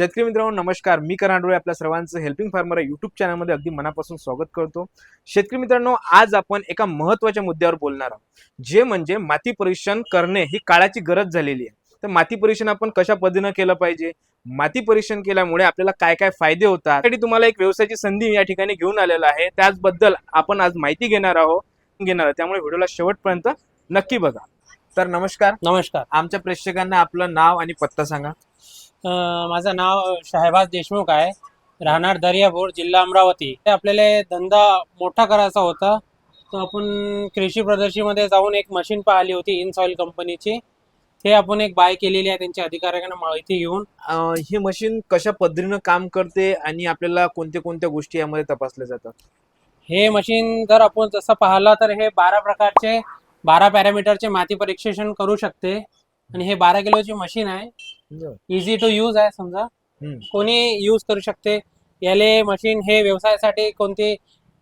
शेतकरी मित्रांनो नमस्कार. मी आठवडे आपल्या सर्वांचं हेल्पिंग फार्मर या युट्यूब चॅनलमध्ये अगदी मनापासून स्वागत करतो. शेतकरी मित्रांनो आज आपण एका महत्त्वाच्या मुद्द्यावर बोलणार आहोत जे म्हणजे माती परीक्षण करणे ही काळाची गरज झालेली आहे. तर माती परीक्षण आपण कशा पद्धतीनं केलं पाहिजे? माती परीक्षण केल्यामुळे आपल्याला काय काय फायदे होतात? त्यासाठी तुम्हाला एक व्यवसायाची संधी या ठिकाणी घेऊन आलेला आहे. त्याचबद्दल आपण आज माहिती घेणार आहोत घेणार आहोत. त्यामुळे व्हिडिओला शेवटपर्यंत नक्की बघा. तर नमस्कार. नमस्कार. आमच्या प्रेक्षकांना आपलं नाव आणि पत्ता सांगा. माझं नाव शहबाज देशमुख आहे. राहणार दर्यापूर जिल्हा अमरावती. ते आपल्याला धंदा मोठा करायचा होता. तर आपण कृषी प्रदर्शनीमध्ये जाऊन एक मशीन पाहिली होती इन सॉइल कंपनीची ते आपण एक बाय केलेली आहे त्यांच्या अधिकाऱ्यांना माहिती घेऊन. हे मशीन कशा पद्धतीनं काम करते आणि आपल्याला कोणत्या कोणत्या गोष्टी यामध्ये तपासल्या जातात? हे मशीन जर आपण जसं पाहिलं तर हे बारा प्रकारचे बारा पॅरामीटरचे माती परीक्षण करू शकते. आणि हे बारा किलोची मशीन आहे. इझी टू यूज आहे समजा. कोणी यूज करू शकते. याले मशीन हे व्यवसायासाठी कोणती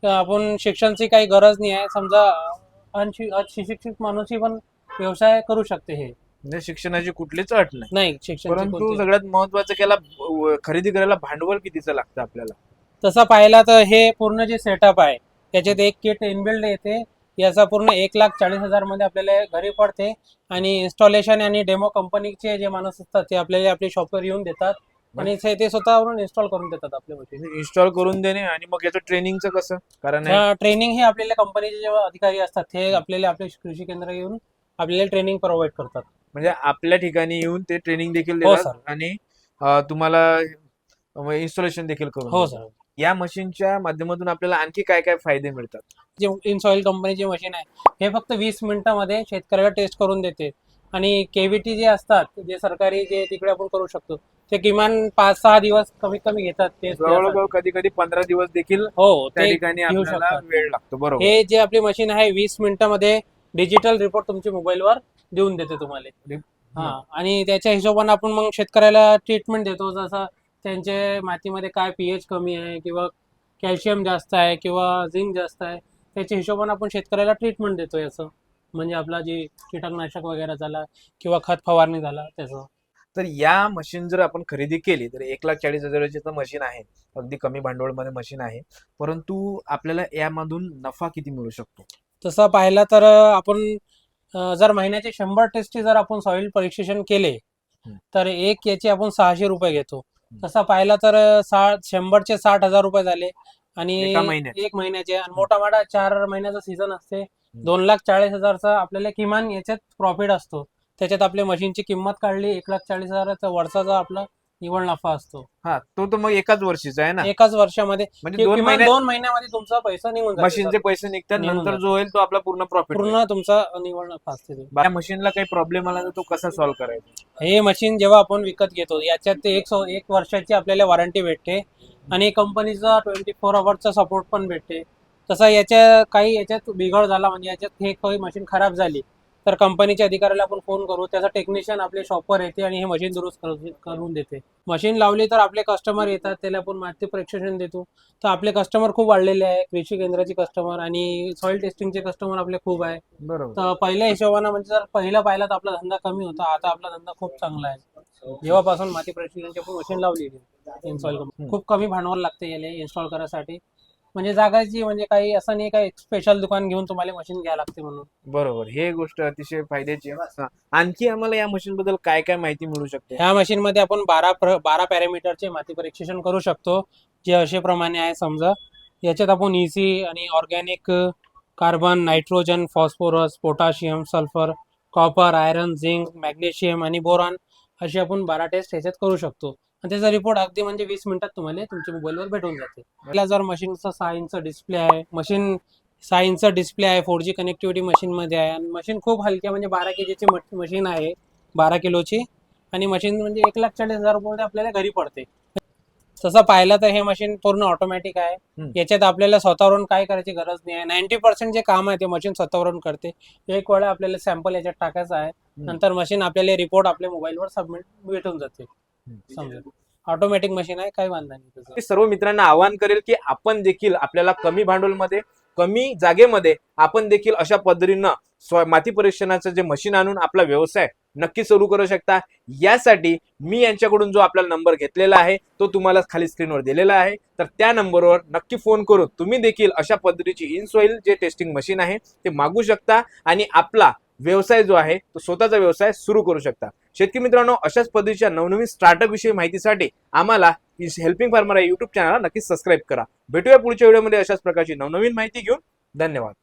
आपण शिक्षणची काही गरज नाही आहे. समजा अशिक्षित माणूसही पण व्यवसाय करू शकते हे. म्हणजे शिक्षणाची कुठलीच अट नाही. नाही शिक्षण परंतु सगळ्यात महत्वाचं की याला अं, खरेदी करायला भांडवल कितीचं लागतं आपल्याला? तसं पाहिलं तर हे पूर्ण जे सेटअप आहे त्याच्यात एक किट इनबिल्ड येते. याचा पूर्ण एक लाख चाळीस हजारमध्ये आपल्याला घरी पडते. आणि इन्स्टॉलेशन आणि डेमो कंपनीचे जे माणूस असतात ते आपल्याला आपल्या शॉपवर येऊन देतात. आणि ते स्वतःवरून इन्स्टॉल करून देतात आपल्या इन्स्टॉल करून देणे आणि मग याचं ट्रेनिंगचं कसं? कारण ट्रेनिंग हे आपल्याला कंपनीचे जे अधिकारी असतात ते आपल्याला आपले कृषी केंद्र येऊन आपल्याला ट्रेनिंग प्रोव्हाइड करतात. म्हणजे आपल्या ठिकाणी येऊन ते ट्रेनिंग देखील हो. आणि तुम्हाला इन्स्टॉलेशन देखील करून हो. सर या मशीनच्या माध्यमातून आपल्याला आणखी काय काय फायदे मिळतात? जे इन सॉइल कंपनीचे मशीन आहे हे फक्त वीस मिनिटामध्ये शेतकऱ्याला टेस्ट करून देते. आणि केव्हीटी जे असतात जे सरकारी जे तिकडे आपण करू शकतो ते किमान पाच सहा दिवस कमीत कमी घेतात ते जवळजवळ कधी कधी पंधरा दिवस देखील हो त्या ठिकाणी. वेळ लागतो बरोबर. हे जे आपली मशीन आहे वीस मिनिटामध्ये डिजिटल रिपोर्ट तुमच्या मोबाईलवर देऊन देते तुम्हाला. हा. आणि त्याच्या हिशोबाने आपण मग शेतकऱ्याला ट्रीटमेंट देतो जसं त्यांच्या मातीमध्ये काय पीएच कमी आहे किंवा कॅल्शियम जास्त आहे किंवा झिंक जास्त आहे त्याच्या हिशोबाने आपण शेतकऱ्याला ट्रीटमेंट देतो याचं म्हणजे आपला जे कीटकनाशक वगैरे झाला किंवा खत फवारणी झाला त्याचं. तर या मशीन जर आपण खरेदी केली तर एक लाख चाळीस हजाराची तर मशीन आहे. अगदी कमी भांडवलमध्ये मशीन आहे. परंतु आपल्याला यामधून नफा किती मिळू शकतो? तसं पाहिलं तर आपण अं, जर महिन्याचे शंभर टेस्टचे जर आपण सॉइल परीक्षण केले. तर एक याचे आपण सहाशे रुपये घेतो. तसं पाहिलं तर साठ शंभरचे साठ हजार रुपये झाले. आणि एका महिन्यात? एक महिन्याचे. आणि मोठा मोठा चार महिन्याचा सीझन असते. दोन लाख चाळीस हजारचा आपल्याला किमान याच्यात प्रॉफिट असतो. त्याच्यात आपल्या मशीनची किंमत काढली एक लाख चाळीस हजाराचा वर्षाचा आपला निव्वळ नफा असतो. हा तो तर मग एकाच वर्षीचा आहे ना? एकाच वर्षामध्ये. म्हणजे दोन किमान महिन्यात दोन महिन्यामध्ये तुमचा पैसा निघून जातो. मशीनचे पैसे निघतात निघून नंतर जातात. जो होईल तो आपला पूर्ण प्रॉफिट पूर्ण तुमचा निव्वळ नफा असते ते. मशीनला काही प्रॉब्लेम आला तर तो कसा सॉल्व्ह करायचा? हे मशीन जेव्हा आपण विकत घेतो याच्यात ते एक सो एक वर्षाची आपल्याला वॉरंटी भेटते आणि कंपनीचा ट्वेंटी फोर आवरचा सपोर्ट पण भेटते. तसा याच्या काही याच्यात बिघड झाला म्हणजे याच्यात हे काही मशीन खराब झाली तर कंपनीच्या अधिकाऱ्याला आपण फोन करू. त्याचा टेक्निशियन आपल्या शॉपवर येते आणि हे मशीन दुरुस्त करू- करून देते. मशीन लावली तर आपले कस्टमर येतात. त्याला आपण माती परीक्षण देतो. तर आपले कस्टमर खूप वाढलेले आहे. कृषी केंद्राचे कस्टमर आणि सॉइल टेस्टिंगचे कस्टमर आपले खूप आहे. बरोबर. तर पहिल्या हिशोबानं म्हणजे जर पहिला पाहिला तर आपला धंदा कमी होता आता आपला धंदा खूप चांगला आहे. जेव्हापासून माती परीक्षणाची आपण मशीन लावली इन्स्टॉल. खूप कमी भांडवल लागते याला इन्स्टॉल करायसाठी. म्हणजे जागाची म्हणजे काही असं नाही काही स्पेशल दुकान घेऊन तुम्हाला मशीन घ्यावं लागते म्हणून. बरोबर. हे गोष्ट अतिशय फायद्याची आहे. आणखी आम्हाला या मशीन बद्दल काय काय माहिती मिळू शकते? ह्या मशीन मध्ये आपण बारा प्र बारा पॅरामीटरचे माती परीक्षण करू शकतो जे असे प्रमाणे आहे समजा. याच्यात आपण इझी आणि organic carbon nitrogen phosphorus potassium sulphur copper iron zinc magnesium आणि बोरॉन असे आपण बारा टेस्ट याच्यात करू शकतो. आणि त्याचा रिपोर्ट अगदी म्हणजे वीस मिनिटात तुम्हाला तुमच्या मोबाईलवर भेटून जाते. आपला जर मशीनचा सहा इंच डिस्प्ले आहे मशीन सहा इंच डिस्प्ले आहे फोर जी कनेक्टिव्हिटी मशीनमध्ये आहे आणि मशीन खूप हलकी आहे, म्हणजे बारा के जीची मशीन आहे बारा किलोची आणि मशीन म्हणजे एक लाख चाळीस हजार रुपये आपल्याला घरी पडते. तसं पाहिलं तर हे मशीन पूर्ण ऑटोमॅटिक आहे. याच्यात आपल्याला स्वतःवरून काय करायची गरज नाही आहे. नाईन्टी पर्सेंट जे काम आहे ते मशीन स्वतःवरून करते. एक वेळा आपल्याला सॅम्पल याच्यात टाकायचं आहे. नंतर मशीन आपल्याला रिपोर्ट आपल्या मोबाईलवर सबमिट भेटून जाते. समजा ऑटोमॅटिक मशीन आहे काही वांधा नाही त्याचं. मी सर्व मित्रांना आवाहन करेल की आपण देखील आपल्याला कमी भांडवलमध्ये कमी जागेमध्ये आपण देखील अशा पद्धतीनं स्व माती परीक्षणाचं जे मशीन आणून आपला व्यवसाय नक्की सुरू करू शकता. यासाठी मी यांच्याकडून जो आपला नंबर घेतलेला आहे तो तुम्हाला खाली स्क्रीनवर दिलेला आहे. तर त्या नंबरवर नक्की फोन करून तुम्ही देखील अशा पद्धतीची इनसॉईल जे टेस्टिंग मशीन आहे ते मागू शकता आणि आपला व्यवसाय जो आहे तो स्वतःचा व्यवसाय सुरू करू शकता. शेतकरी मित्रांनो अशाच पद्धतीच्या नवनवीन स्टार्टअप विषयी माहितीसाठी आम्हाला हेल्पिंग फार्मर या युट्यूब चॅनलला नक्कीच सबस्क्राईब करा. भेटूया पुढच्या व्हिडिओमध्ये अशाच प्रकारची नवनवीन माहिती घेऊन. धन्यवाद.